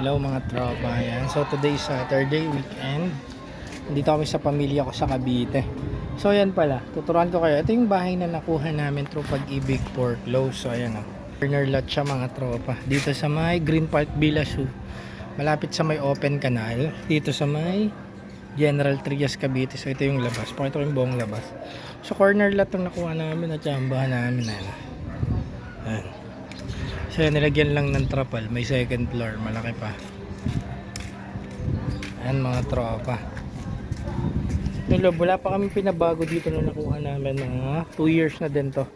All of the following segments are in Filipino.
Hello mga tropa. Yan. So today is Saturday weekend. Dito kami sa pamilya ko sa Cavite. So yan pala, tuturuan ko kayo. Ito yung bahay na nakuha namin through pag-ibig for close. So ayan o. Corner lot siya mga tropa. Dito sa may Green Park Villa Zoo. Malapit sa may open canal. Dito sa may General Trias Cavite. So ito yung labas. Pakita ko yung buong labas. So corner lot yung nakuha namin at chambahan namin. Ayan. Ayan. So yan, nilagyan lang ng trapal. May second floor. Malaki pa. Ayan mga tropa. Loob, wala pa kami pinabago dito na nakuha namin. Mga 2 years na din to.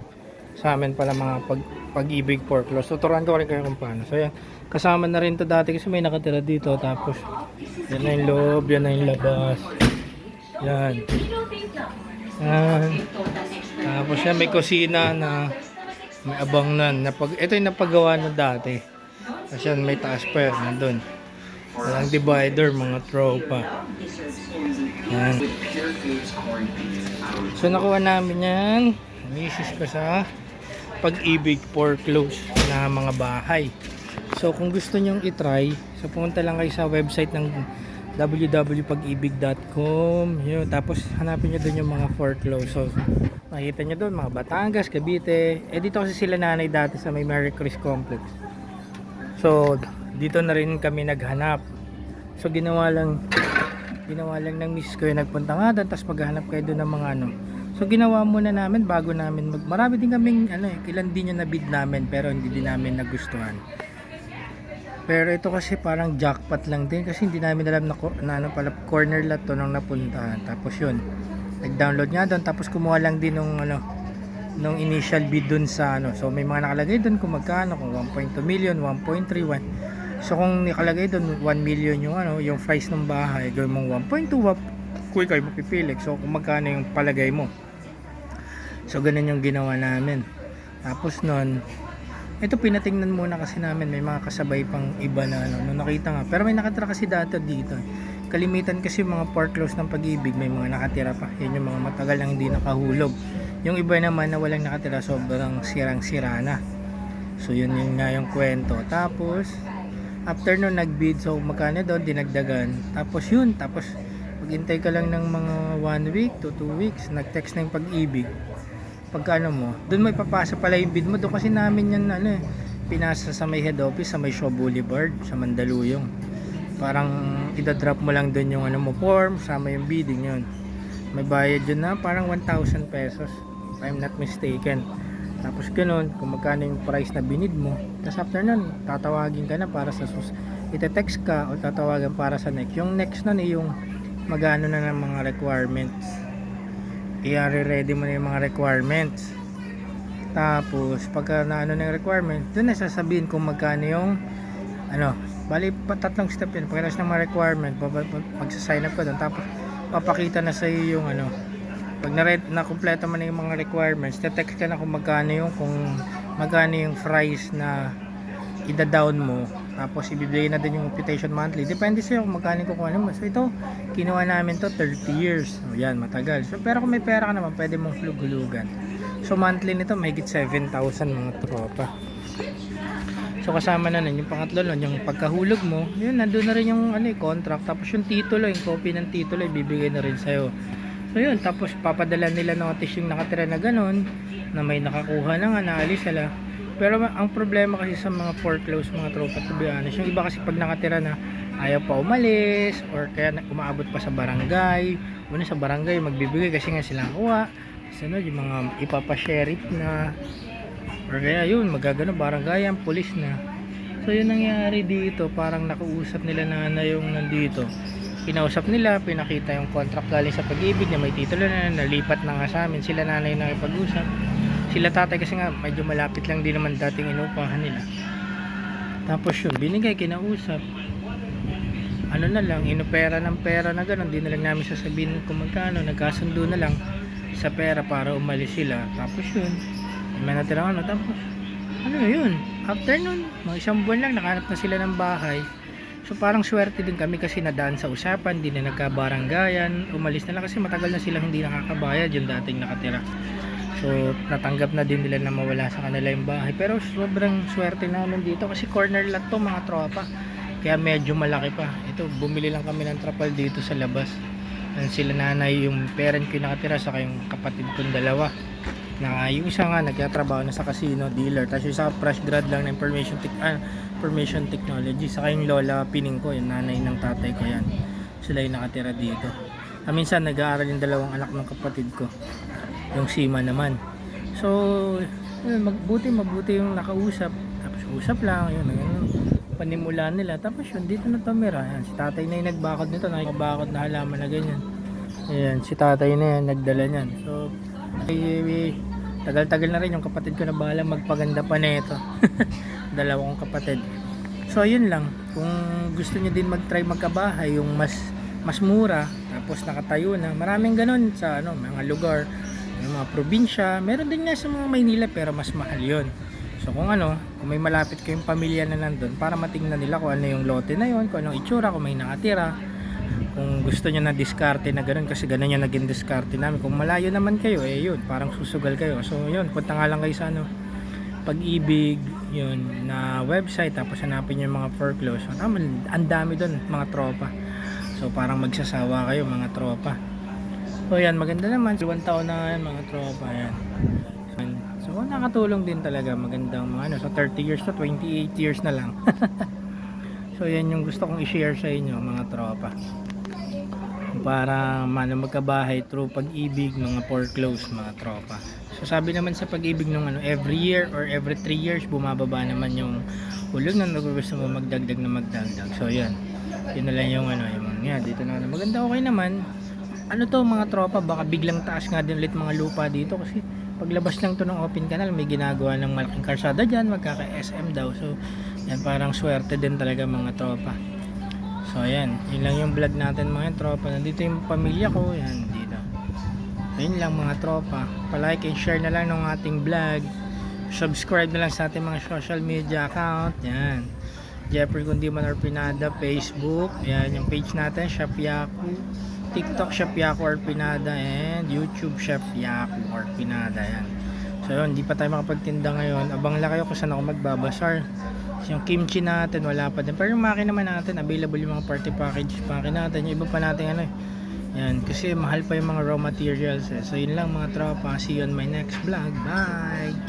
Sa amin pala mga pag, pag-ibig foreclose. So turuan ko rin kayo kung paano. So yan, kasama na rin to dati kasi may nakatira dito. Tapos, yan na yung loob, yan na yung labas. Yan. Yan. Tapos yan, may kusina na may abangnan. Napag, ito yung napagawa na dati. Kasi may taas pa yan, nandun. Walang divider, mga tropa. Yan. So nakuha namin yan. Misis ko sa pag-ibig foreclose na mga bahay. So kung gusto nyong itry, so pumunta lang kayo sa website ng www.pagibig.com yun, tapos hanapin nyo doon yung mga foreclose so makikita nyo doon mga Batangas, Cavite. Eh dito kasi sila nanay dati sa may Merry Chris Complex. So dito na rin kami naghanap. So ginawa lang ginawa lang ng miss ko yung nagpunta nga doon tapos maghanap kayo doon ng mga ano. So ginawa muna namin bago namin mag marami din kaming ano eh ilan din yung nabid namin pero hindi din namin nagustuhan. Pero ito kasi parang jackpot lang din kasi hindi namin alam na, na ano pala corner lot to nung napuntahan. Tapos yun, nag-download nga doon tapos kumuha lang din nung ano nung initial bid dun sa ano. So may mga nakalagay doon kung magkano, kung 1.2 million, 1.31. So kung nakalagay doon 1 million yung ano, yung price ng bahay, gawin mong 1.2, wap, kuy kayo mapipili. So kung magkano yung palagay mo. So ganun yung ginawa namin. Tapos nun, ito pinatingnan muna kasi namin may mga kasabay pang iba na ano, nung nakita nga. Pero may nakatira kasi dati dito. eh. Kalimitan kasi mga foreclose ng pag-ibig may mga nakatira pa. Yan yung mga matagal lang hindi nakahulog. Yung iba naman na walang nakatira sobrang sirang-sira na. So yun yun nga yung kwento. Tapos after nun nag-bid so magkano doon dinagdagan. Tapos yun, tapos maghintay ka lang ng mga 1 week to 2 weeks, nag-text na yung pag-ibig pagkano mo, doon may papasa pala yung bid mo. Doon kasi namin yan ano eh, pinasa sa may head office sa may Shaw Boulevard sa Mandaluyong. Parang idadrop mo lang doon yung ano mo form, sama yung bidding yun. May bayad yun na parang 1,000 pesos. If I'm not mistaken. Tapos ganun, kung magkano yung price na binid mo. Tapos after nun, tatawagin ka na para sa sus. Ite-text ka o tatawagan para sa next. Yung next nun eh, yung magano na ng mga requirements i-ready mo na yung mga requirements tapos pagka na ano na yung requirement doon na sasabihin kung magkano yung ano bali pa tatlong step yun. Pagkatapos ng mga requirement magsa-sign up ka doon. Tapos papakita na sa iyo yung ano. Pag na, na kumpleto mo na yung mga requirements te-text ka na kung magkano yung kung magkano yung price na ida-down mo. Tapos ibibigay na din yung imputation monthly. Depende sa'yo kung magkano kukuha mo. So ito kinuha namin to 30 years. So yan matagal. So pero kung may pera ka naman pwede mong hulugan. So monthly nito mahigit 7,000 mga tropa so kasama na nun yung pangatlo nun yung pagkahulog mo yun nandun na rin yung ano, eh, contract tapos yung titulo yung copy ng titulo ibibigay na rin sa'yo so yun tapos papadala nila notice yung nakatira na ganun na may nakakuha na nga naalis sila pero ang problema kasi sa mga foreclose mga tropa to be honest, yung iba kasi pag nakatira na ayaw pa umalis or kaya umaabot pa sa barangay. Una sa barangay magbibigay kasi nga silang kuha. Sunod yung mga ipapa-sheriff na kaya yun magagano barangay ang pulis na. So yun nangyari dito, parang nakausap nila na yung nandito. Kinausap nila, pinakita yung contract galing sa pag-ibig na may titulo na, nalipat na nga sa amin. Sila nanay na ipag-usap sila tatay kasi nga medyo malapit lang din naman dating inupahan nila tapos yun binigay kinausap ano na lang inopera ng pera na gano'n di na lang namin sasabihin kung magkano nagkasundo na lang sa pera para umalis sila tapos yun may natira ano tapos ano yun after nun mga isang buwan lang nakahanap na sila ng bahay so parang swerte din kami kasi nadaan sa usapan di na nagkabaranggayan umalis na lang kasi matagal na silang hindi nakakabayad yung dating nakatira So, natanggap na din nila na mawala sa kanila yung bahay. Pero sobrang swerte namin dito kasi corner lot to mga tropa. Kaya medyo malaki pa. Ito, bumili lang kami ng trapal dito sa labas. Yan sila nanay, yung parent ko nakatira, saka yung kapatid kong dalawa. Na yung isa nga nagtatrabaho na sa casino dealer, tapos isa fresh grad lang ng information tech, ah, information technology, saka yung lola pining ko, yung nanay ng tatay ko yan. Sila yung nakatira dito. Ah, minsan nag-aaral yung dalawang anak ng kapatid ko. Yung Sima naman. So, yun, magbuti mabuti yung nakausap. Tapos usap lang, yun, yun panimula nila. Tapos yun, dito na tumira. Yan, si tatay na yung nagbakod nito, nakikabakod na halaman na ganyan. Ayan, si tatay na yan, nagdala niyan. So, tagal-tagal na rin yung kapatid ko na bahala magpaganda pa nito. Dalawa kong kapatid. So, yun lang. Kung gusto niyo din mag-try magkabahay, yung mas mas mura, tapos nakatayo na. Maraming ganun sa ano, mga lugar, yung mga probinsya. Meron din nga sa mga Maynila pero mas mahal yun. So kung ano, kung may malapit kayong pamilya na nandun, para matingnan nila kung ano yung lote na yun, kung anong itsura, kung may nakatira. Kung gusto nyo na diskarte na ganun, kasi ganun yung naging diskarte namin. Kung malayo naman kayo, eh yun, parang susugal kayo. So yun, punta nga lang kayo sa ano, pag-ibig, yun, na website, tapos hanapin yung mga foreclose. Ah, ang dami doon, mga tropa. So parang magsasawa kayo, mga tropa. So yan, maganda naman. Iwan taon na yan, mga tropa. Yan. So nakatulong din talaga. Magandang mga ano. So 30 years to 28 years na lang. so yan yung gusto kong i-share sa inyo, mga tropa. Para mano magkabahay through pag-ibig, mga foreclose, mga tropa. So sabi naman sa pag-ibig nung ano, every year or every 3 years bumababa naman yung hulog na gusto mo magdagdag na magdagdag. So yan. Yun na lang yung ano, yung yan, dito na. Maganda okay naman. Ano to mga tropa, baka biglang taas nga din ulit mga lupa dito kasi paglabas lang to ng open canal, may ginagawa ng malaking karsada dyan, magkaka SM daw. So, yan parang swerte din talaga mga tropa. So, ayan, yun lang yung vlog natin mga tropa. Nandito yung pamilya ko, yan, dito. Ayun lang mga tropa. Palike and share na lang ng ating vlog. Subscribe na lang sa ating mga social media account. Yan. Jeffrey Kundiman Orpinada, Facebook. Yan yung page natin, Chef Yaku. TikTok, Chef Yaku Orpinada. And YouTube, Chef Yaku Orpinada. Yan. So yun, hindi pa tayo makapagtinda ngayon. Abang lang kayo kung saan ako magbabasar. Yung kimchi natin, wala pa din. Pero yung maki naman natin, available yung mga party package maki natin. Yung iba pa natin ano eh. Yan, kasi mahal pa yung mga raw materials eh. So yun lang mga tropa. See you on my next vlog. Bye!